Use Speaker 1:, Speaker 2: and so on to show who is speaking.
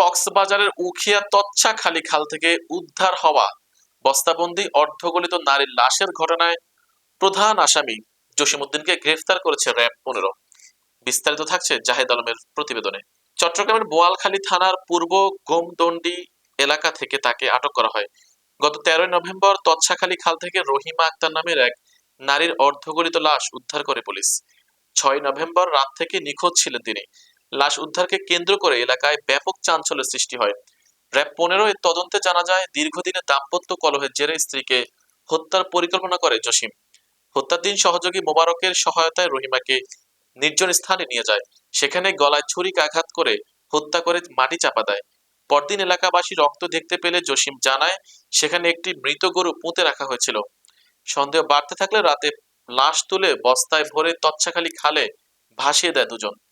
Speaker 1: কক্সবাজারের উখিয়া তচ্ছা খালি খাল থেকে উদ্ধার হওয়া বস্তাবন্দি অর্ধগলিত নারীর লাশের ঘটনায় প্রধান আসামি জসিমউদ্দিনকে গ্রেফতার করেছে র্যাব পনেরো। বিস্তারিত থাকছে জাহেদ আলমের প্রতিবেদনে। চট্টগ্রামের বোয়ালখালী থানার পূর্ব গোমদন্ডি এলাকা থেকে তাকে আটক করা হয়। গত তেরোই নভেম্বর তৎসাখালী খাল থেকে রহিমা আক্তার নামের এক নারীর অর্ধগলিত লাশ উদ্ধার করে পুলিশ। ছয় নভেম্বর রাত থেকে নিখোঁজ ছিলেন তিনি। লাশ উদ্ধারকে কেন্দ্র করে এলাকায় ব্যাপক চাঞ্চল্যের সৃষ্টি হয়। র্যাব পনেরো এর তদন্তে জানা যায়, দীর্ঘদিনের দাম্পত্য কলহের জেরে স্ত্রীকে হত্যার পরিকল্পনা করে জসিম। হত্যার দিন সহযোগী মোবারকের সহায়তায় রহিমাকে নির্জন স্থানে নিয়ে যায়। সেখানে গলায় ছুরি আঘাত করে হত্যা করে মাটি চাপা দেয়। পরদিন এলাকাবাসী রক্ত দেখতে পেলে জসিম জানায়, সেখানে একটি মৃত গরু পুঁতে রাখা হয়েছিল। সন্দেহ বাড়তে থাকলে রাতে লাশ তুলে বস্তায় ভরে তৎসাখালী খালে ভাসিয়ে দেয় দুজন।